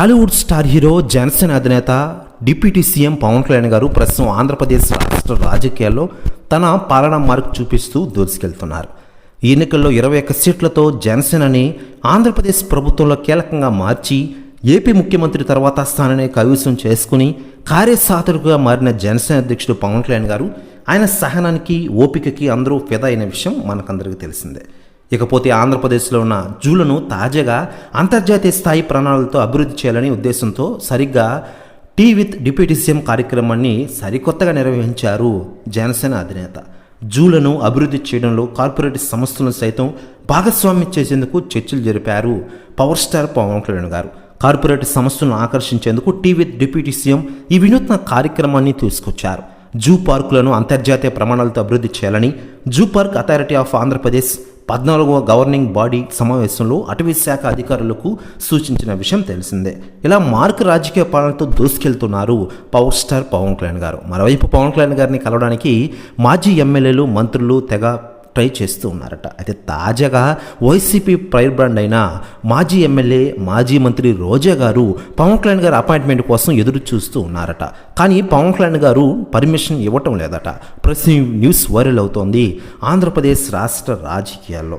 Tollywood star hero Janasena అధినేత deputy CM Pawan Kalyan గారు ప్రస్తుతం ఆంధ్రప్రదేశ్ రాష్ట్ర రాజకీయాల్లో తన పాలన మార్క్ చూపిస్తూ దూసుకెళ్తున్నారు. ఈ ఎన్నికల్లో ఇరవై ఒక్క సీట్లతో జనసేనని ఆంధ్రప్రదేశ్ ప్రభుత్వంలో కీలకంగా మార్చి ఏపీ ముఖ్యమంత్రి తర్వాత స్థానాన్ని కైవసం చేసుకుని కార్యసాధకుగా మారిన జనసేన అధ్యక్షుడు పవన్ కళ్యాణ్ గారు ఆయన సహనానికి ఓపికకి అందరూ ఫిదా అయిన విషయం మనకందరికీ తెలిసిందే. ఇకపోతే ఆంధ్రప్రదేశ్లో ఉన్న జూలను తాజాగా అంతర్జాతీయ స్థాయి ప్రణాళికలతో అభివృద్ధి చేయాలనే ఉద్దేశంతో సరిగ్గా టీ విత్ డిప్యూటీ సీఎం కార్యక్రమాన్ని సరికొత్తగా నిర్వహించారు జనసేన అధినేత. జూలను అభివృద్ధి చేయడంలో కార్పొరేట్ సంస్థలను సైతం భాగస్వామ్యం చేసేందుకు చర్చలు జరిపారు పవర్ స్టార్ పవన్ కళ్యాణ్ గారు. కార్పొరేట్ సంస్థలను ఆకర్షించేందుకు టీ విత్ డిప్యూటీ సీఎం ఈ వినూత్న కార్యక్రమాన్ని తీసుకొచ్చారు. జూ పార్కులను అంతర్జాతీయ ప్రమాణాలతో అభివృద్ధి చేయాలని zoo park authority of Andhra Pradesh పద్నాలుగవ గవర్నింగ్ బాడీ సమావేశంలో అటవీ శాఖ అధికారులకు సూచించిన విషయం తెలిసిందే. ఇలా మార్క్ రాజకీయ పాలనతో దూసుకెళ్తున్నారు పవర్ స్టార్ పవన్ కళ్యాణ్ గారు. మరోవైపు పవన్ కళ్యాణ్ గారిని కలవడానికి మాజీ ఎమ్మెల్యేలు మంత్రులు తెగ ట్రై చేస్తూ ఉన్నారట. అయితే తాజాగా వైసీపీ ప్రైర్ బ్రాండ్ అయిన మాజీ ఎమ్మెల్యే మాజీ మంత్రి రోజా గారు పవన్ కళ్యాణ్ గారి అపాయింట్మెంట్ కోసం ఎదురు చూస్తూ ఉన్నారట. కానీ పవన్ కళ్యాణ్ గారు పర్మిషన్ ఇవ్వటం లేదట. ప్రస్తుతం న్యూస్ వైరల్ అవుతోంది ఆంధ్రప్రదేశ్ రాష్ట్ర రాజకీయాల్లో.